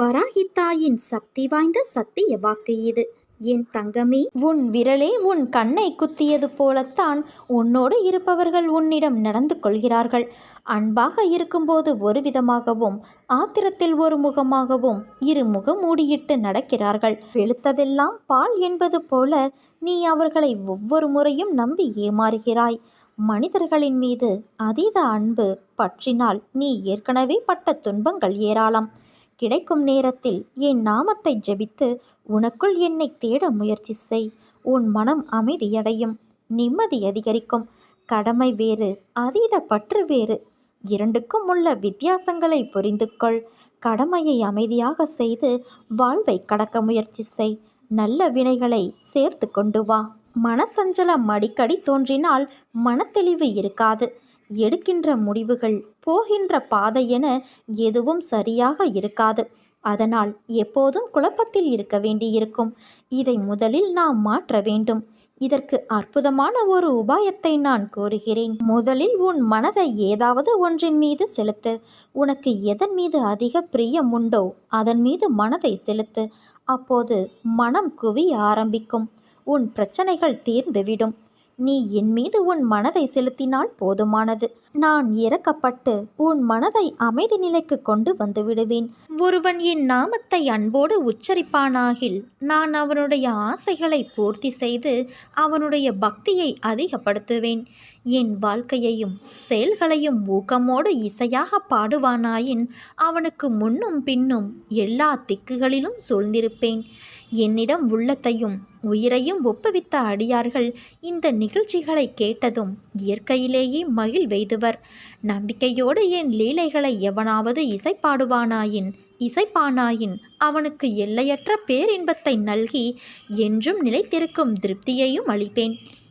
வராகித்தாயின் சக்தி வாய்ந்த சத்திய வாக்கு இது. என் தங்கமே உன் விரலே உன் கண்ணை குத்தியது போலத்தான் உன்னோடு இருப்பவர்கள் உன்னிடம் நடந்து கொள்கிறார்கள். அன்பாக இருக்கும்போது ஒரு விதமாகவும் ஆத்திரத்தில் ஒரு முகமாகவும் இரு முகமூடியிட்டு நடக்கிறார்கள். வெளுத்ததெல்லாம் பால் என்பது போல நீ அவர்களை ஒவ்வொரு முறையும் நம்பி ஏமாறுகிறாய். மனிதர்களின் மீது அதீத அன்பு பற்றினால் நீ ஏற்கனவே பட்ட துன்பங்கள் ஏராளம். கிடைக்கும் நேரத்தில் என் நாமத்தை ஜெபித்து உனக்குள் என்னை தேட முயற்சி செய். உன் மனம் அமைதியடையும். நிம்மதி அதிகரிக்கும். கடமை வேறு அதீத பற்று வேறு. இரண்டுக்கும் உள்ள வித்தியாசங்களை புரிந்து கொள். கடமையை அமைதியாக செய்து வாழ்வை கடக்க முயற்சி செய். நல்ல வினைகளை சேர்த்து கொண்டு வா. மனசஞ்சலம் அடிக்கடி தோன்றினால் மனத்தெளிவு இருக்காது. எடுக்கின்ற முடிவுகள் போகின்ற பாதை என எதுவும் சரியாக இருக்காது. அதனால் எப்போதும் குழப்பத்தில் இருக்க வேண்டியிருக்கும். இதை முதலில் நாம் மாற்ற வேண்டும். இதற்கு அற்புதமான ஒரு உபாயத்தை நான் கூறுகிறேன் முதலில் உன் மனதை ஏதாவது ஒன்றின் மீது செலுத்து. உனக்கு எதன் மீது அதிக பிரியம் உண்டோ அதன் மீது மனதை செலுத்து. அப்போது மனம் குவி ஆரம்பிக்கும். உன் பிரச்சனைகள் தீர்ந்துவிடும். நீ என் மீது உன் மனதை செலுத்தினால் போதுமானது. நான் இறக்கப்பட்டு உன் மனதை அமைதி நிலைக்கு கொண்டு வந்து விடுவேன். ஒருவன் என் நாமத்தை அன்போடு உச்சரிப்பானாகில் நான் அவனுடைய ஆசைகளை பூர்த்தி செய்து அவனுடைய பக்தியை அதிகப்படுத்துவேன். என் வாழ்க்கையையும் செயல்களையும் ஊக்கமோடு இசையாக பாடுவானாயின் அவனுக்கு முன்னும் பின்னும் எல்லா திக்குகளிலும் சூழ்ந்திருப்பேன். என்னிடம் உள்ளத்தையும் உயிரையும் ஒப்புவித்த அடியார்கள் இந்த நிகழ்ச்சிகளை கேட்டதும் இயற்கையிலேயே மகிழ்வெய்துவர் நம்பிக்கையோடு என் லீலைகளை எவனாவது இசைப்பாடுவானாயின் இசைப்பானாயின் அவனுக்கு எல்லையற்ற பேரின்பத்தை நல்கி என்றும் நிலைத்திருக்கும் திருப்தியையும் அளிப்பேன்.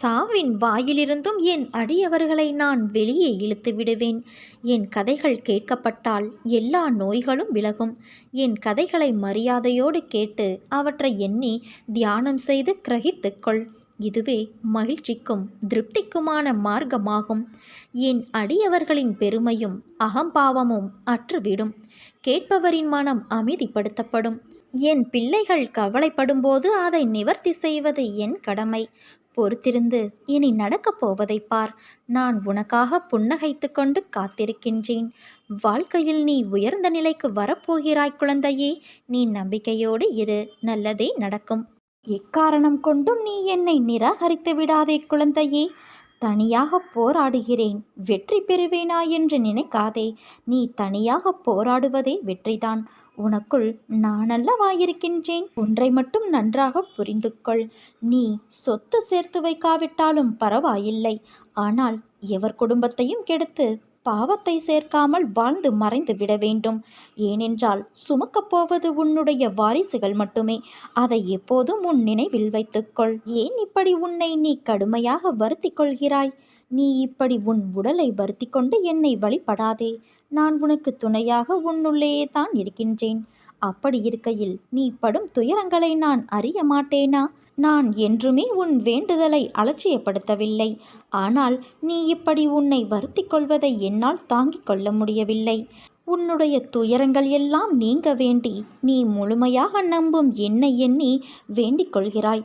சாவின் வாயிலிருந்தும் என் அடியவர்களை நான் வெளியே இழுத்து விடுவேன். என் கதைகள் கேட்கப்பட்டால் எல்லா நோய்களும் விலகும். என் கதைகளை மரியாதையோடு கேட்டு அவற்றை எண்ணி தியானம் செய்து கிரகித்துக்கொள். இதுவே மகிழ்ச்சிக்கும் திருப்திக்குமான மார்க்கமாகும். என் அடியவர்களின் பெருமையும் அகம்பாவமும் அற்றுவிடும். கேட்பவரின் மனம் அமைதிப்படுத்தப்படும். என் பிள்ளைகள் கவலைப்படும்போது அதை நிவர்த்தி செய்வது என் கடமை. பொறுத்திருந்து இனி நடக்கப் போவதை பார். நான் உனக்காக புன்னகைத்து கொண்டு காத்திருக்கின்றேன். வாழ்க்கையில் நீ உயர்ந்த நிலைக்கு வரப்போகிறாய் குழந்தையே. நீ நம்பிக்கையோடு இரு. நல்லதே நடக்கும். எக்காரணம் கொண்டும் நீ என்னை நிராகரித்து விடாதே குழந்தையே. தனியாக போராடுகிறேன். வெற்றி பெறுவேனா என்று நினைக்காதே. நீ தனியாக போராடுவதே வெற்றிதான். உனக்குள் நான் அல்லவாயிருக்கின்றேன் ஒன்றை மட்டும் நன்றாக புரிந்து கொள் நீ சொத்து சேர்த்து வைக்காவிட்டாலும் பரவாயில்லை. ஆனால் எவர் குடும்பத்தையும் கெடுத்து பாவத்தை சேர்க்காமல் வாழ்ந்து மறைந்து விட வேண்டும். ஏனென்றால் சுமக்கப் போவது உன்னுடைய வாரிசுகள் மட்டுமே. அதை எப்போதும் உன் நினைவில் வைத்துக்கொள். ஏன் இப்படி உன்னை நீ கடுமையாக வருத்தி கொள்கிறாய்? நீ இப்படி உன் உடலை வருத்தி கொண்டு என்னை வழிபடாதே. நான் உனக்கு துணையாக உன்னுள்ளேயே தான் இருக்கின்றேன். அப்படி இருக்கையில் நீ படும் துயரங்களை நான் அறிய மாட்டேனா? நான் என்றுமே உன் வேண்டுதலை அலட்சியப்படுத்தவில்லை. ஆனால் நீ இப்படி உன்னை வருத்தி கொள்வதை என்னால் தாங்கிக் கொள்ள முடியவில்லை. உன்னுடைய துயரங்கள் எல்லாம் நீங்க வேண்டி நீ முழுமையாக நம்பும் என்னை எண்ணி வேண்டிக் கொள்கிறாய்.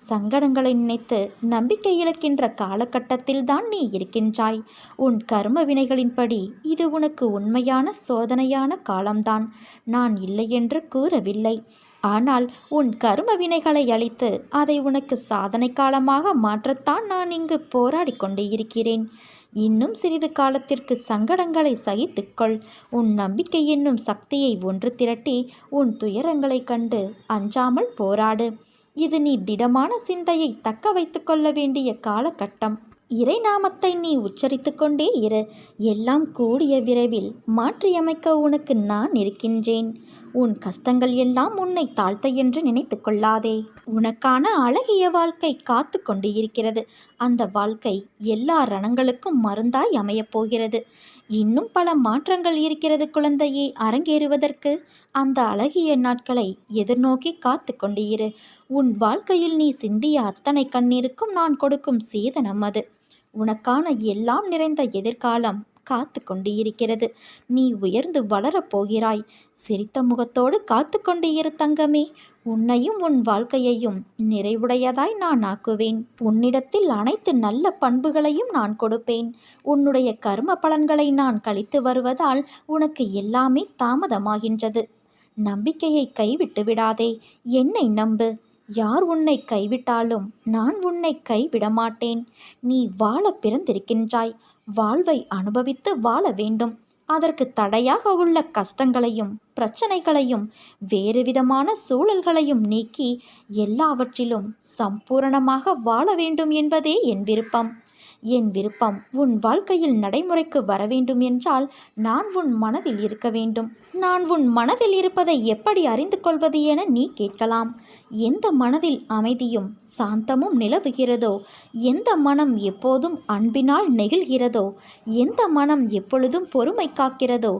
சங்கடங்களை நினைத்து நம்பிக்கை இழக்கின்ற காலகட்டத்தில் தான் நீ இருக்கின்றாய். உன் கர்ம வினைகளின்படி இது உனக்கு உண்மையான சோதனையான காலம்தான். நான் இல்லை என்று கூறவில்லை. ஆனால் உன் கரும வினைகளை அளித்து அதை உனக்கு சாதனை காலமாக மாற்றத்தான் நான் இங்கு போராடி கொண்டே இருக்கிறேன். இன்னும் சிறிது காலத்திற்கு சங்கடங்களை சகித்துக்கொள் உன் நம்பிக்கை என்னும் சக்தியை ஒன்று திரட்டி உன் துயரங்களைக் கண்டு அஞ்சாமல் போராடு. இது நீ திடமான சிந்தையை தக்க வைத்து கொள்ள வேண்டிய காலகட்டம். இறை நாமத்தை நீ உச்சரித்து கொண்டே இரு. எல்லாம் கூடிய விரைவில் மாற்றியமைக்க உனக்கு நான் இருக்கின்றேன். உன் கஷ்டங்கள் எல்லாம் உன்னை தாழ்த்த என்று நினைத்து கொள்ளாதே. உனக்கான அழகிய வாழ்க்கை காத்து கொண்டு இருக்கிறது. அந்த வாழ்க்கை எல்லா ரணங்களுக்கும் மருந்தாய் அமையப் போகிறது. இன்னும் பல மாற்றங்கள் இருக்கிறது குழந்தையை அரங்கேறுவதற்கு அந்த அழகிய நாட்களை எதிர்நோக்கி காத்து கொண்டிரு. இரு உன் வாழ்க்கையில் நீ சிந்திய அத்தனை கண்ணீருக்கும் நான் கொடுக்கும் சேதனம் அது. உனக்கான எல்லாம் நிறைந்த எதிர்காலம் காத்து கொண்டு இருக்கிறது. நீ உயர்ந்து வளரப் போகிறாய். சிரித்த முகத்தோடு காத்து கொண்டு இரு தங்கமே. உன்னையும் உன் வாழ்க்கையையும் நிறைவுடையதாய் நான் ஆக்குவேன். உன்னிடத்தில் அனைத்து நல்ல பண்புகளையும் நான் கொடுப்பேன். உன்னுடைய கர்ம பலன்களை நான் கழித்து வருவதால் உனக்கு எல்லாமே தாமதமாகின்றது. நம்பிக்கையை கைவிட்டு விடாதே. என்னை நம்பு. யார் உன்னை கைவிட்டாலும் நான் உன்னை கைவிட மாட்டேன் நீ வாழ பிறந்திருக்கின்றாய். வாழ்வை அனுபவித்து வாழ வேண்டும். அதற்கு தடையாக உள்ள கஷ்டங்களையும் பிரச்சனைகளையும் வேறு விதமான சூழல்களையும் நீக்கி எல்லாவற்றிலும் சம்பூரணமாக வாழ வேண்டும் என்பதே என் விருப்பம். என் விருப்பம் உன் வாழ்க்கையில் நடைமுறைக்கு வர வேண்டும் என்றால் நான் உன் மனதில் இருக்க வேண்டும். நான் உன் மனதில் இருப்பதை எப்படி அறிந்து கொள்வது என நீ கேட்கலாம். எந்த மனதில் அமைதியும் சாந்தமும் நிலவுகிறதோ? எந்த மனம் எப்போதும் அன்பினால் நெகிழ்கிறதோ? எந்த மனம் எப்பொழுதும் பொறுமை காக்கிறதோ?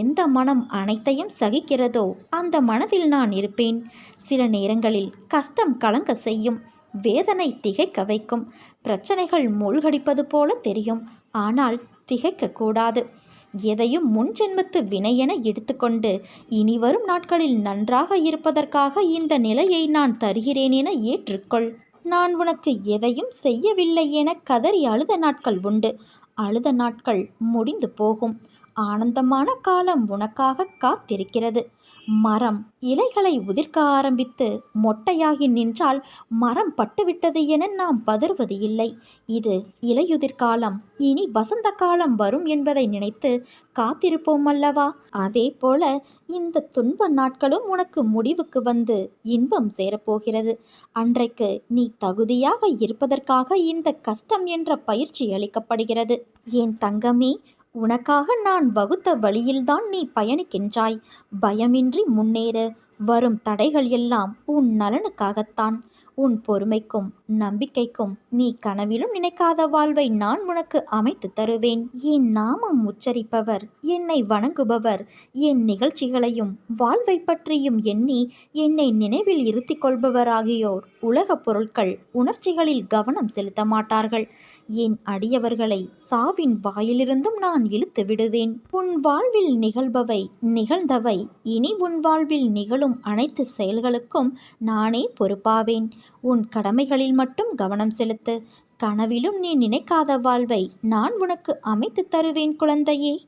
எந்த மனம் அனைத்தையும் சகிக்கிறதோ? அந்த மனதில் நான் இருப்பேன். சில நேரங்களில் கஷ்டம் கலங்க செய்யும். வேதனை திகைக்க வைக்கும். பிரச்சனைகள் மூழ்கடிப்பது போல தெரியும். ஆனால் திகைக்கக்கூடாது எதையும் முன்ஜென்மத்து வினையென எடுத்துக்கொண்டு இனி வரும் நாட்களில் நன்றாக இருப்பதற்காக இந்த நிலையை நான் தருகிறேன் என ஏற்றுக்கொள். நான் உனக்கு எதையும் செய்யவில்லை என கதறி அழுத நாட்கள் உண்டு. அழுத நாட்கள் முடிந்து போகும். ஆனந்தமான காலம் உனக்காக காத்திருக்கிறது. மரம் இலைகளை உதிர்க்க ஆரம்பித்து மொட்டையாகி நின்றால் மரம் பட்டுவிட்டது என நாம் பதறுவது இல்லை. இது இலையுதிர்காலம் இனி வசந்த காலம் வரும் என்பதை நினைத்து காத்திருப்போம் அல்லவா? அதே போல இந்த துன்ப நாட்களும் உனக்கு முடிவுக்கு வந்து இன்பம் சேரப்போகிறது. அன்றைக்கு நீ தகுதியாக இருப்பதற்காக இந்த கஷ்டம் என்ற பயிற்சி அளிக்கப்படுகிறது. என் தங்கமே உனக்காக நான் வகுத்த வழியில்தான் நீ பயணிக்கின்றாய். பயமின்றி முன்னேற. வரும் தடைகள் எல்லாம் உன் நலனுக்காகத்தான். உன் பொறுமைக்கும் நம்பிக்கைக்கும் நீ கனவிலும் நினைக்காத வாழ்வை நான் உனக்கு அமைத்து தருவேன். என் நாமம் உச்சரிப்பவர் என்னை வணங்குபவர் என் நிகழ்ச்சிகளையும் வாழ்வை பற்றியும் எண்ணி என்னை நினைவில் இருத்திக் கொள்பவர் ஆகியோர் உலகப் பொருட்கள் உணர்ச்சிகளில் கவனம் செலுத்த மாட்டார்கள். என் அடியவர்களை சாவின் வாயிலிருந்தும் நான் இழுத்து விடுவேன். உன் வாழ்வில் நிகழ்பவை நிகழ்ந்தவை இனி உன் வாழ்வில் நிகழும் அனைத்து செயல்களுக்கும் நானே பொறுப்பாவேன். உன் கடமைகளில் மட்டும் கவனம் செலுத்து. கனவிலும் நீ நினைக்காத வாழ்வை நான் உனக்கு அமைத்து தருவேன் குழந்தையே.